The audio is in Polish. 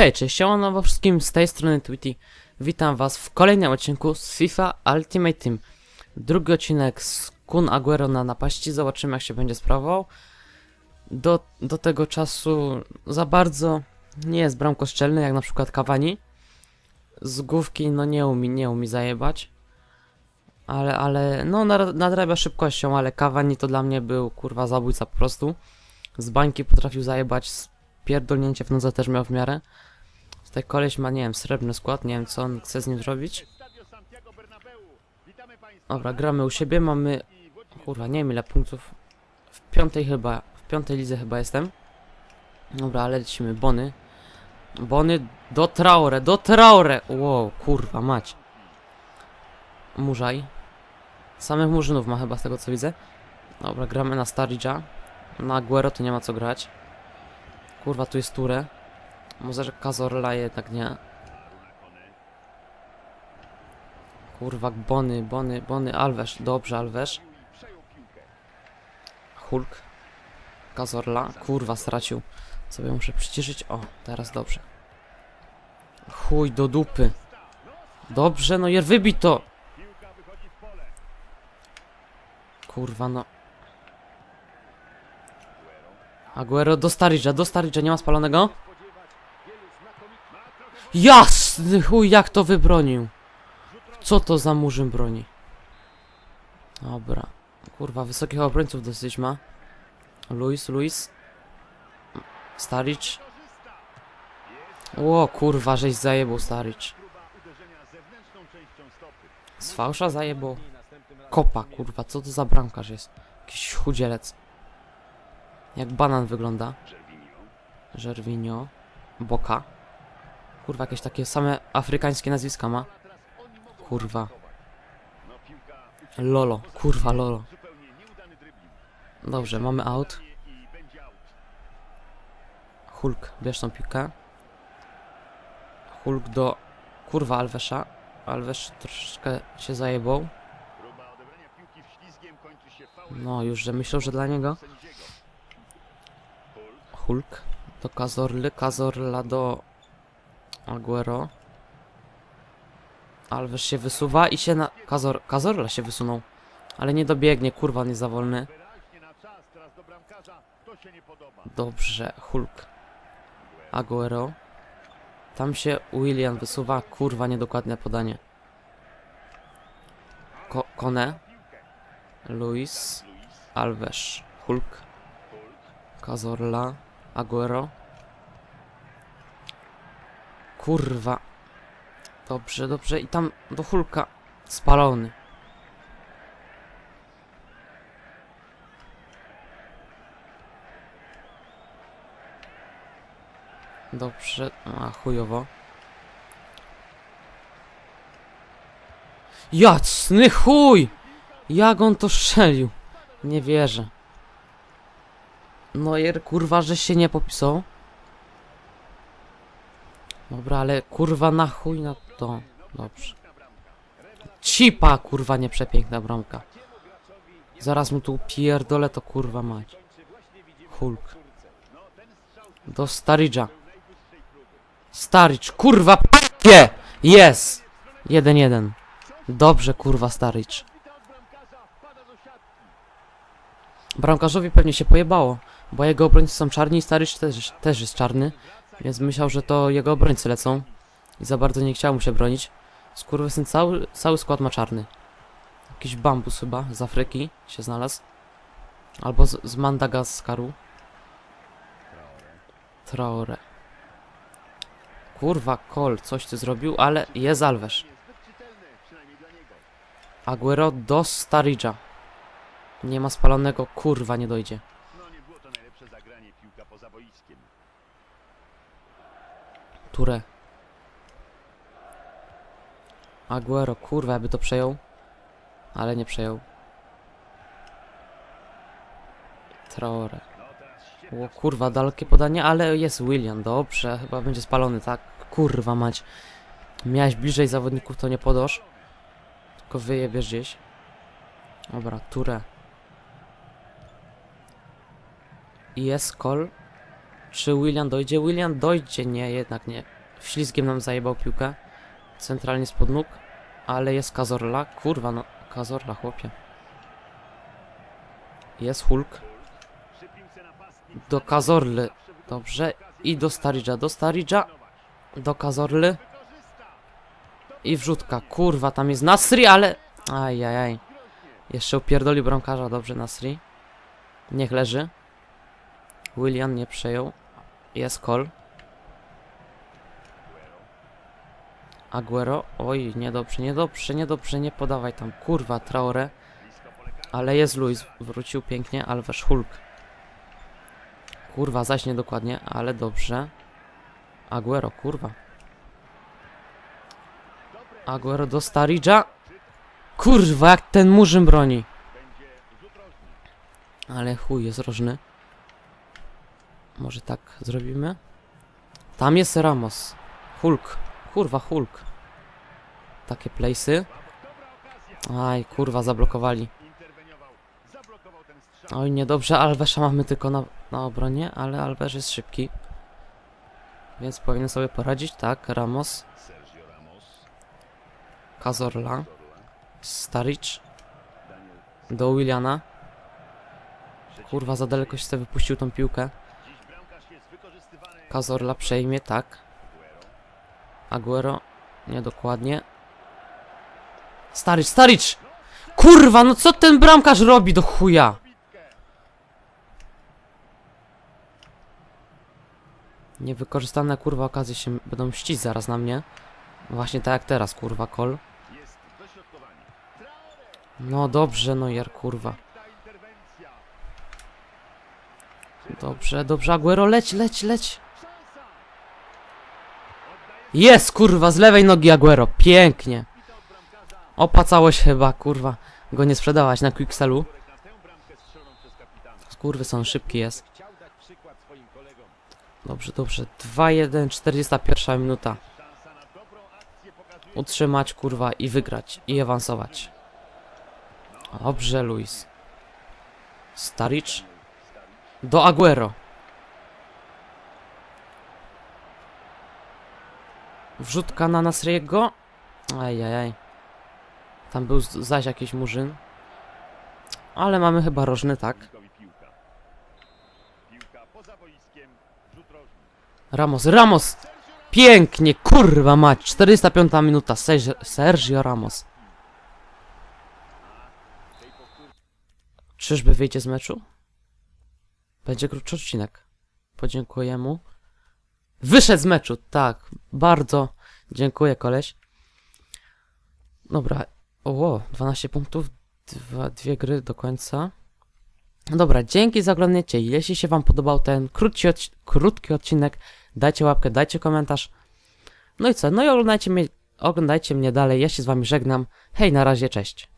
Hej, cześć, siemano wszystkim, z tej strony Twitty. Witam was w kolejnym odcinku z FIFA Ultimate Team. Drugi odcinek z Kun Aguero na napaści, zobaczymy jak się będzie sprawował. Do, do tego czasu za bardzo nie jest bramkoszczelny, jak na przykład Cavani. Z główki no nie umie, nie umie zajebać. Ale, ale, no nadrabia szybkością, ale Cavani to dla mnie był kurwa zabójca po prostu. Z bańki potrafił zajebać, pierdolnięcie w nodze też miał w miarę. Tutaj koleś ma, nie wiem, srebrny skład, nie wiem co on chce z nim zrobić. Dobra, gramy u siebie, mamy... Kurwa, nie wiem ile punktów. W piątej chyba, w piątej lidze chyba jestem. Dobra, ale lecimy, Bony. Bony do Traore, do Traore! Wow, kurwa, mać. Murzaj. Samych murzynów ma chyba z tego co widzę. Dobra, gramy na Staridża. Na Aguero to nie ma co grać. Kurwa, tu jest Ture. Może że Kazorla jednak nie. Kurwa, Bony, Bony, Bony, Alves. Dobrze, Alves. Hulk. Kazorla. Kurwa, stracił. Sobie muszę przyciszyć. O, teraz dobrze. Chuj, do dupy. Dobrze, no jer wybij to. Kurwa, no. Aguero do Starydża, do Starydża, nie ma spalonego? Jasny chuj, jak to wybronił. Co to za murzyn broni? Dobra. Kurwa, wysokich obrońców dosyć ma. Luis, Luis. Staricz. Ło, kurwa, żeś zajebał Staricz. Z fałsza zajebał. Kopa, kurwa, co to za bramkarz jest? Jakiś chudzielec. Jak banan wygląda. Żerwinio. Boka. Kurwa, jakieś takie same afrykańskie nazwiska ma. Kurwa. Lolo. Kurwa, Lolo. Dobrze, mamy out. Hulk, bierz tą piłkę. Hulk do... Kurwa, Alvesza. Alves troszeczkę się zajebał. No, już, że myślał, że dla niego. Hulk do Kazorly, Kazorla do Aguero. Alves się wysuwa i się na... Kazor... Kazorla się wysunął. Ale nie dobiegnie, kurwa, nie za wolny. Dobrze, Hulk. Aguero. Tam się William wysuwa, kurwa, niedokładne podanie. Ko Kone. Luis. Alves. Hulk. Kazorla. Aguero. Kurwa. Dobrze, dobrze. I tam do Hulka. Spalony. Dobrze. A, chujowo. Jacny chuj! Jak on to strzelił? Nie wierzę. Nojer, kurwa, że się nie popisał. Dobra, ale kurwa na chuj na to. Dobrze. Cipa, kurwa, nie przepiękna bramka. Zaraz mu tu pierdolę to kurwa mać. Hulk. Do Starydża. Starydż, kurwa, p***ie! Jest! 1-1. Dobrze, kurwa, Starydż. Bramkarzowi pewnie się pojebało, bo jego obrońcy są czarni i Starycz też, też jest czarny, więc myślał, że to jego obrońcy lecą i za bardzo nie chciał mu się bronić. Skurwysyn cały, cały skład ma czarny. Jakiś bambus chyba z Afryki się znalazł. Albo z, z Madagaskaru. Traore. Kurwa, Kol, coś ty zrobił, ale jest Alves. Aguero do Starydża. Nie ma spalonego, kurwa, nie dojdzie. Ture. Aguero, kurwa, jakby to przejął. Ale nie przejął. Traore. O kurwa, dalekie podanie, ale jest William, dobrze, chyba będzie spalony, tak? Kurwa mać. Miałeś bliżej zawodników, to nie podosz. Tylko wyjebiesz gdzieś. Dobra, Ture. I jest kol. Czy William dojdzie? William dojdzie, nie, jednak nie. Ślizgiem nam zajebał piłkę. Centralnie spod nóg. Ale jest Kazorla. Kurwa, no. Kazorla, chłopie. Jest Hulk. Do Kazorly. Dobrze. I do Staridża. Do Staridża. Do Kazorly. I wrzutka. Kurwa, tam jest Nasri, ale... Ajajaj. Jeszcze upierdoli bramkarza. Dobrze, Nasri. Niech leży. William nie przejął. Jest Cole. Aguero. Oj, niedobrze, niedobrze, niedobrze, nie podawaj tam. Kurwa, Traore. Ale jest Luis. Wrócił pięknie, Alves Hulk. Kurwa, zaś niedokładnie, ale dobrze. Aguero, kurwa. Aguero do Staridża. Kurwa, jak ten murzyn broni. Ale chuj, jest rożny. Może tak zrobimy? Tam jest Ramos. Hulk. Kurwa, Hulk. Takie place'y. Aj, kurwa, zablokowali. Oj, niedobrze, Alvesza mamy tylko na, na obronie, ale Alves jest szybki. Więc powinien sobie poradzić, tak, Ramos. Cazorla, Staric, do Williana. Kurwa, za daleko się wypuścił tą piłkę. Cazorla przejmie, tak. Aguero, niedokładnie. Staric, Staric! Kurwa, no co ten bramkarz robi do chuja? Niewykorzystane kurwa okazje się będą mścić zaraz na mnie. Właśnie tak jak teraz, kurwa, kol. No dobrze, no jer, kurwa. Dobrze, dobrze, Aguero, leć, leć, leć. Jest, kurwa, z lewej nogi Aguero, pięknie. Opacało się chyba, kurwa, go nie sprzedawać na Quickselu. Skurwy są szybki jest. Dobrze, dobrze, 2-1, 41 minuta. Utrzymać, kurwa, i wygrać, i awansować. Dobrze, Luis. Staric. Do Aguero. Wrzutka na Nasriego. Ajajaj. Tam był zaś jakiś murzyn. Ale mamy chyba rożny, tak? Ramos, Ramos! Pięknie, kurwa mać! 405 minuta, Sergio, Ramos. Czyżby wyjdzie z meczu? Będzie krótszy odcinek. Podziękuję mu. Wyszedł z meczu, tak. Bardzo dziękuję, koleś. Dobra. O, 12 punktów. Dwa, dwie gry do końca. Dobra, dzięki za oglądanie. Jeśli się wam podobał ten krótki, krótki odcinek, dajcie łapkę, dajcie komentarz. No i co? No i oglądajcie mnie, oglądajcie mnie dalej. Ja się z wami żegnam. Hej, na razie, cześć.